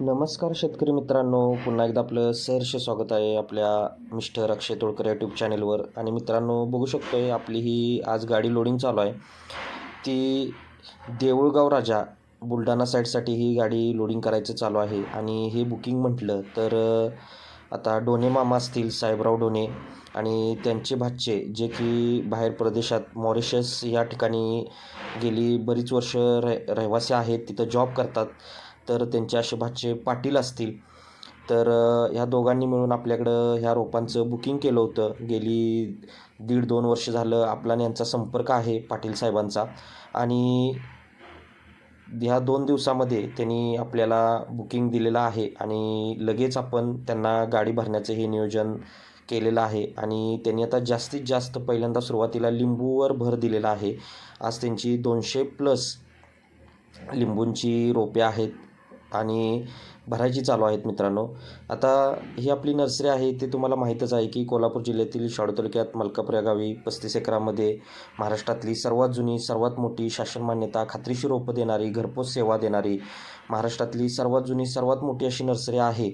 नमस्कार शेतकरी मित्रांनो. पुन्हा एकदा आपलं सहर्ष स्वागत आहे आपल्या मिस्टर अक्षय तोडकर यूट्यूब चॅनेलवर. आणि मित्रांनो बघू शकतो आहे आपली ही आज गाडी लोडिंग चालू आहे. ती देऊळगाव राजा बुलढाणा साईडसाठी ही गाडी लोडिंग करायचं चालू आहे. आणि हे बुकिंग म्हटलं तर आता डोने मामा असतील साहेबराव डोने आणि त्यांचे भाचे जे की बाहेर प्रदेशात मॉरिशस या ठिकाणी गेली बरीच वर्ष रह रहिवासी आहेत तिथं जॉब करतात. तर त्यांचे असे पाटील असतील. तर ह्या दोघांनी मिळून आपल्याकडं ह्या रोपांचं बुकिंग केलं होतं. गेली दीड दोन वर्ष झालं आपला यांचा संपर्क आहे पाटील साहेबांचा. आणि ह्या दोन दिवसामध्ये त्यांनी आपल्याला बुकिंग दिलेलं आहे आणि लगेच आपण त्यांना गाडी भरण्याचं हे नियोजन केलेलं आहे. आणि त्यांनी आता जास्तीत जास्त पहिल्यांदा सुरुवातीला लिंबूवर भर दिलेला आहे. आज त्यांची दोनशे प्लस लिंबूंची रोपे आहेत. आणि भरायची चालू आहेत मित्रांनो. आता ही आपली नर्सरी आहे ते तुम्हाला माहीतच आहे की कोल्हापूर जिल्ह्यातील शाडू तालुक्यात मलकापूर या गावी पस्तीस एकरामध्ये महाराष्ट्रातली सर्वात जुनी सर्वात मोठी शासन मान्यता खात्रीशीर रोपं देणारी घरपोच सेवा देणारी महाराष्ट्रातली सर्वात जुनी सर्वात मोठी अशी नर्सरी आहे.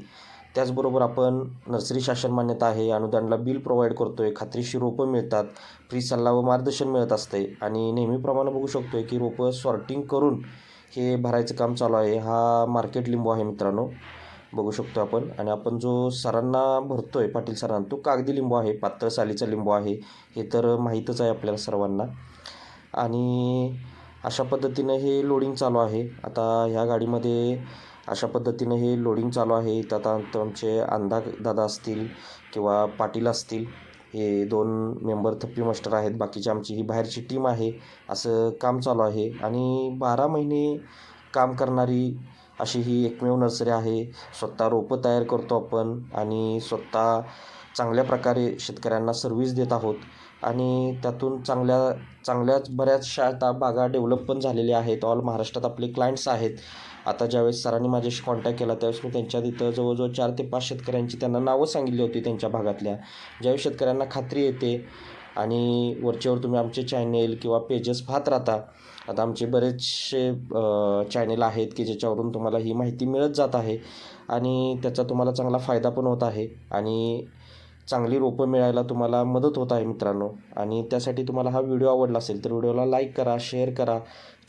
त्याचबरोबर आपण नर्सरी शासन मान्यता आहे अनुदानला बिल प्रोव्हाइड करतो आहे खात्रीशी रोपं मिळतात फ्री सल्ला व मार्गदर्शन मिळत असते आणि नेहमीप्रमाणे बघू शकतो आहे की रोपं सॉर्टिंग करून हे भरायचं काम चालू आहे. हा मार्केट लिंबू आहे मित्रांनो. बघू शकतो आपण. आणि आपण जो सरांना भरतो आहे पाटील सरांना तो कागदी लिंबू आहे. पातळ सालीचा लिंबू आहे. हे तर माहीतच आहे आपल्याला सर्वांना. आणि अशा पद्धतीनं हे लोडिंग चालू आहे. आता ह्या गाडीमध्ये अशा पद्धतीनं हे लोडिंग चालू आहे. इथं आता आमचे अंधा दादा असतील किंवा पाटील असतील. हे दोन मेंबर थप्पी मास्टर आहेत. बाकीची आमची ही बाहेरची टीम आहे. असं काम चालू आहे. आणि बारा महिने काम करणारी अशी ही एकमेव नर्सरी आहे. स्वतः रोपं तयार करतो आपण आणि स्वतः चांगल्या प्रकारे शेतकऱ्यांना सर्व्हिस देत आहोत. आणि त्यातून चांगल्या चांगल्याच बऱ्याचशा आता बागा डेव्हलप पण झालेल्या आहेत. ऑल महाराष्ट्रात आपले क्लायंट्स आहेत. आता ज्यावेळेस सरांनी माझ्याशी कॉन्टॅक्ट केला त्यावेळेस मी त्यांच्या तिथं जवळजवळ चार ते पाच शेतकऱ्यांची त्यांना नावं सांगितली होती त्यांच्या भागातल्या. ज्यावेळेस शेतकऱ्यांना खात्री येते आणि वरच्यावर तुम्ही आमचे चॅनेल किंवा पेजेस पाहत राहता आता आमचे बरेचसे चॅनेल आहेत की ज्याच्यावरून तुम्हाला ही माहिती मिळत जात आहे आणि त्याचा तुम्हाला चांगला फायदा पण होत आहे. आणि चांगली रोपं मिळायला तुम्हाला मदत होत आहे मित्रांनो. आणि त्यासाठी तुम्हाला हा व्हिडिओ आवडला असेल तर व्हिडिओला लाईक करा शेअर करा.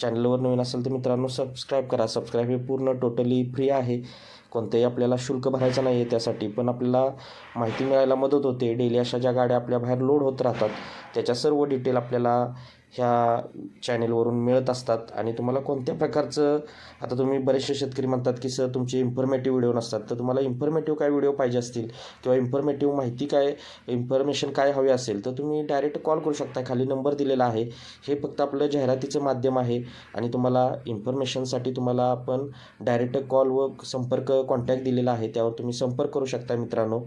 चॅनलवर नवीन असेल तर मित्रांनो सबस्क्राईब करा. सबस्क्राईब हे पूर्ण टोटली फ्री आहे. कोणतंही आपल्याला शुल्क भरायचं नाही आहे त्यासाठी पण आपल्याला माहिती मिळायला मदत होते. डेली अशा ज्या गाड्या आपल्या बाहेर लोड होत राहतात त्याच्या सर्व डिटेल आपल्याला ह्या चॅनेलवरून मिळत असतात. आणि तुम्हाला कोणत्या प्रकारचं आता तुम्ही बरेचसे शेतकरी म्हणतात की सर तुमचे इन्फॉर्मेटिव्ह व्हिडिओ नसतात. तर तुम्हाला इन्फॉर्मेटिव्ह काय व्हिडिओ पाहिजे असतील? किंवा इन्फॉर्मेटिव्ह माहिती काय इन्फॉर्मेशन काय हवी असेल? तर तुम्ही डायरेक्ट कॉल करू शकता. खाली नंबर दिलेला आहे. हे फक्त आपलं जाहिरातीचं माध्यम आहे. आणि तुम्हाला इन्फॉर्मेशनसाठी तुम्हाला आपण डायरेक्ट कॉल व संपर्क कॉन्टॅक्ट दिलेला आहे. त्यावर तुम्ही संपर्क करू शकता मित्रांनो.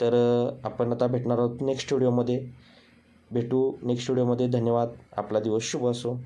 तर आपण आता भेटणार आहोत नेक्स्ट व्हिडिओमध्ये भेटू नेक्स्ट व्हिडिओमध्ये धन्यवाद. आपला दिवस शुभ असो.